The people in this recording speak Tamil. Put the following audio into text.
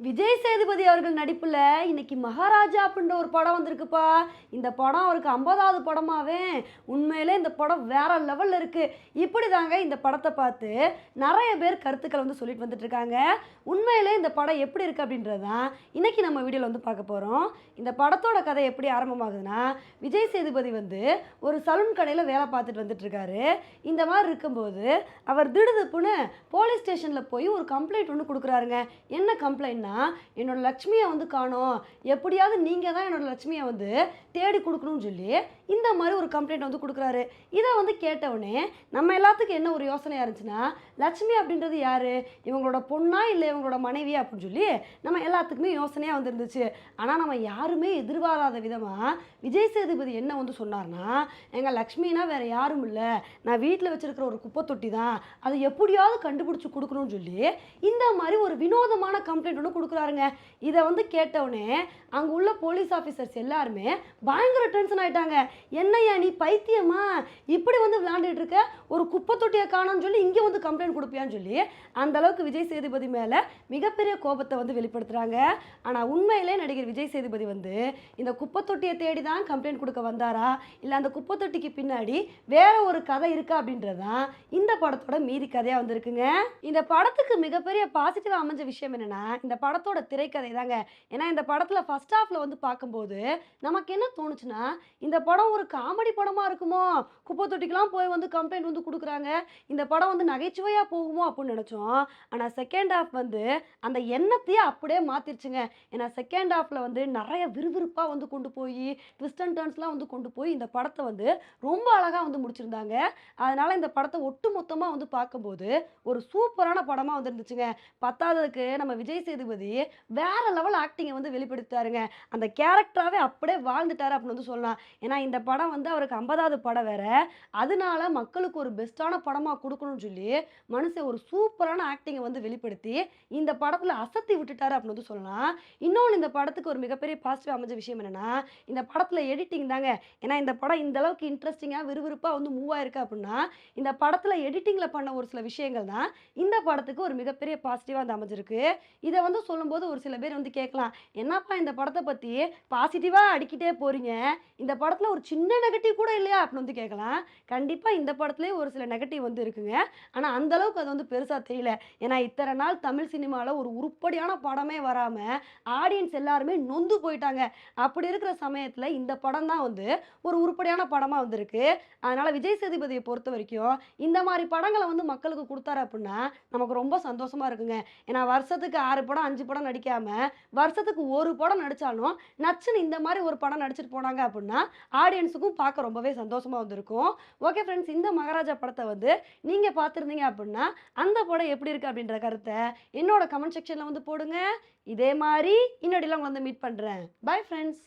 விஜய் சேதுபதி அவர்கள் நடிப்பில் இன்னைக்கு மகாராஜா அப்படின்ற ஒரு படம் வந்திருக்குப்பா. இந்த படம் அவருக்கு ஐம்பதாவது படமாவே. உண்மையிலே இந்த படம் வேற லெவலில் இருக்குது இப்படி தாங்க இந்த படத்தை பார்த்து நிறைய பேர் கருத்துக்கள் வந்து சொல்லிட்டு வந்துட்டு இருக்காங்க உண்மையிலே இந்த படம் எப்படி இருக்குது அப்படின்றது தான் இன்றைக்கி நம்ம வீடியோவில் வந்து பார்க்க போகிறோம் இந்த படத்தோட கதை எப்படி ஆரம்பமாகுதுன்னா விஜய் சேதுபதி வந்து ஒரு சலூன் கடையில் வேலை பார்த்துட்டு வந்துட்டு இருக்காரு இந்த மாதிரி இருக்கும்போது அவர் திடுதுப்புன்னு போலீஸ் ஸ்டேஷனில் போய் ஒரு கம்ப்ளைண்ட் ஒன்று கொடுக்குறாருங்க. என்ன கம்ப்ளைண்ட்னா என்னோட லட்சுமியை வந்து காணோம். எப்படியாவது நீங்கள் தான் என்னோட லட்சுமியை வந்து தேடி கொடுக்கணும்னு சொல்லி இந்த மாதிரி ஒரு கம்ப்ளைண்ட் வந்து கொடுக்குறாரு. இதை வந்து கேட்டவுடனே நம்ம எல்லாத்துக்கும் என்ன ஒரு யோசனையாக இருந்துச்சுன்னா லட்சுமி அப்படின்றது யார்? இவங்களோட பொண்ணா இல்லை இவங்களோட மனைவியா அப்படின்னு சொல்லி நம்ம எல்லாத்துக்குமே யோசனையாக வந்துருந்துச்சு. ஆனால் நம்ம யாருமே எதிர்பாராத விதமாக விஜய் சேதுபதி என்ன வந்து சொன்னார்னா எங்கள் லக்ஷ்மினா வேறு யாரும் இல்லை. நான் வீட்டில் வச்சுருக்கிற ஒரு குப்பை தொட்டி தான். அதை எப்படியாவது கண்டுபிடிச்சி கொடுக்கணும்னு சொல்லி இந்த மாதிரி ஒரு வினோதமான கம்ப்ளைண்ட் ஒன்று கொடுக்குறாருங்க. இதை வந்து கேட்டவுடனே அங்கே உள்ள போலீஸ் ஆஃபீஸர்ஸ் எல்லாருமே பயங்கர டென்ஷன் ஆயிட்டாங்க. என்னய்யா நீ பைத்தியமா? இப்படி வந்து விளாண்டுட்டு இருக்க? ஒரு குப்பை தொட்டியை காணோம்னு சொல்லி இங்கே வந்து கம்ப்ளைண்ட் கொடுப்பியான்னு சொல்லி அந்த அளவுக்கு விஜய் சேதுபதி மேலே மிகப்பெரிய கோபத்தை வந்து வெளிப்படுத்துகிறாங்க ஆனால் உண்மையிலே நடிகர் விஜய் சேதுபதி வந்து இந்த குப்பை தொட்டியை தேடி தான் கம்ப்ளைண்ட் கொடுக்க வந்தாரா? இல்லை அந்த குப்பை தொட்டிக்கு பின்னாடி வேற ஒரு கதை இருக்கா அப்படின்றது தான் இந்த படத்தோட மீதி கதையாக வந்திருக்குங்க. இந்த படத்துக்கு மிகப்பெரிய பாசிட்டிவாக அமைஞ்ச விஷயம் என்னன்னா இந்த படத்தோட திரைக்கதை தாங்க. ஏன்னா இந்த படத்தில் ஃபஸ்ட் ஹாஃப்ல வந்து பார்க்கும்போது நமக்கு என்ன தோணுச்சுன்னா இந்த படம் ஒரு காமெடி படமாக இருக்குமோ? குப்பை தொட்டிக்கெலாம் போய் வந்து கம்ப்ளைண்ட் வந்து கொடுக்குறாங்க. இந்த படம் வந்து நகைச்சுவையாக போகுமோ? அப்படின்னு நினச்சோம். ஆனால் செகண்ட் ஹாஃப் வந்து அந்த எண்ணத்தையே அப்படியே மாற்றிருச்சுங்க ஏன்னா செகண்ட் ஹாஃப்ல வந்து நிறைய விறுவிறுப்பாக வந்து கொண்டு போய் ட்விஸ்ட் அண்ட் டர்ன்ஸ்லாம் வந்து கொண்டு போய் இந்த படத்தை வந்து ரொம்ப அழகாக வந்து முடிச்சிருந்தாங்க. அதனால் இந்த படத்தை ஒட்டு மொத்தமாக வந்து பார்க்கும்போது ஒரு சூப்பரான படமாக வந்து இருந்துச்சுங்க. பத்தாவதுக்கு நம்ம விஜய் சேதுபதி வேற லெவல் ஆக்டிங்கை வந்து வெளிப்படுத்தாருங்க அந்த கேரக்டராகவே அப்படியே வாழ்ந்துட்டாரு அப்படின்னு வந்து சொல்லலாம். ஏன்னா இந்த படம் வந்து அவருக்கு ஐம்பதாவது படம் வேற. அதனால மக்களுக்கு ஒரு பெஸ்ட்டான படமாக கொடுக்கணும்னு சொல்லி மனுஷன் ஒரு சூப்பரான ஆக்டிங்கை வந்து வெளிப்படுத்தி இந்த படத்தில் அசத்தி விட்டுட்டாரு அப்படின்னு வந்து சொல்லலாம். இன்னொன்று இந்த படத்துக்கு ஒரு மிகப்பெரிய பாசிட்டிவ் அமைஞ்ச விஷயம் என்னென்னா இந்த படத்தில் எடிட்டிங் தாங்க. ஏன்னா இந்த படம் இந்த அளவுக்கு இன்ட்ரெஸ்டிங்காக விறுவிறுப்பாக வந்து மூவ் ஆயிருக்கு அப்படின்னா இந்த படத்தில் எடிட்டிங்கில் பண்ண ஒரு சில விஷயங்கள் தான் இந்த படத்துக்கு ஒரு மிகப்பெரிய பாசிட்டிவாக வந்து அமைஞ்சிருக்கு. இதை வந்து சொல்லும்போது ஒரு சில பேர் வந்து கேட்கலாம் என்னப்பா இந்த படத்தை பற்றி பாசிட்டிவாக அடிக்கிட்டே போகிறீங்க இந்த படத்தில் ஒரு சின்ன நெகட்டிவ் கூட இல்லையா? அப்படின்னு வந்து கேட்கலாம். கண்டிப்பாக இந்த படத்துலேயே ஒரு சில நெகட்டிவ் வந்து இருக்குங்க. ஆனால் அந்த அளவுக்கு அது வந்து பெருசாக தெரியல. ஏன்னா இத்தனை நாள் தமிழ் சினிமாவில் ஒரு உருப்படியான படமே வராமல் ஆடியன்ஸ் எல்லாருமே நொந்து போயிட்டாங்க. அப்படி இருக்கிற சமயத்தில் இந்த படம் தான் வந்து ஒரு உருப்படியான படமாக வந்திருக்கு. அதனால் விஜய் சேதுபதியை பொறுத்த வரைக்கும் இந்த மாதிரி படங்களை வந்து மக்களுக்கு கொடுத்தாரு அப்படின்னா நமக்கு ரொம்ப சந்தோஷமாக இருக்குங்க. ஏன்னா வருஷத்துக்கு ஆறு படம் அஞ்சு அஞ்சு படம் நடிக்காமல் வருஷத்துக்கு ஒரு படம் நடித்தாலும் நச்சுன்னு இந்த மாதிரி ஒரு படம் நடிச்சிட்டு போனாங்க அப்படின்னா ஆடியன்ஸுக்கும் பார்க்க ரொம்பவே சந்தோஷமாக வந்திருக்கும். ஓகே ஃப்ரெண்ட்ஸ் இந்த மகாராஜா படத்தை வந்து நீங்கள் பார்த்துருந்தீங்க அப்படின்னா அந்த படம் எப்படி இருக்குது அப்படின்ற கருத்தை என்னோட கமெண்ட் செக்ஷனில் வந்து போடுங்க. இதே மாதிரி இன்னொடிலாம் உங்களை வந்து மீட் பண்ணுறேன் பை ஃப்ரெண்ட்ஸ்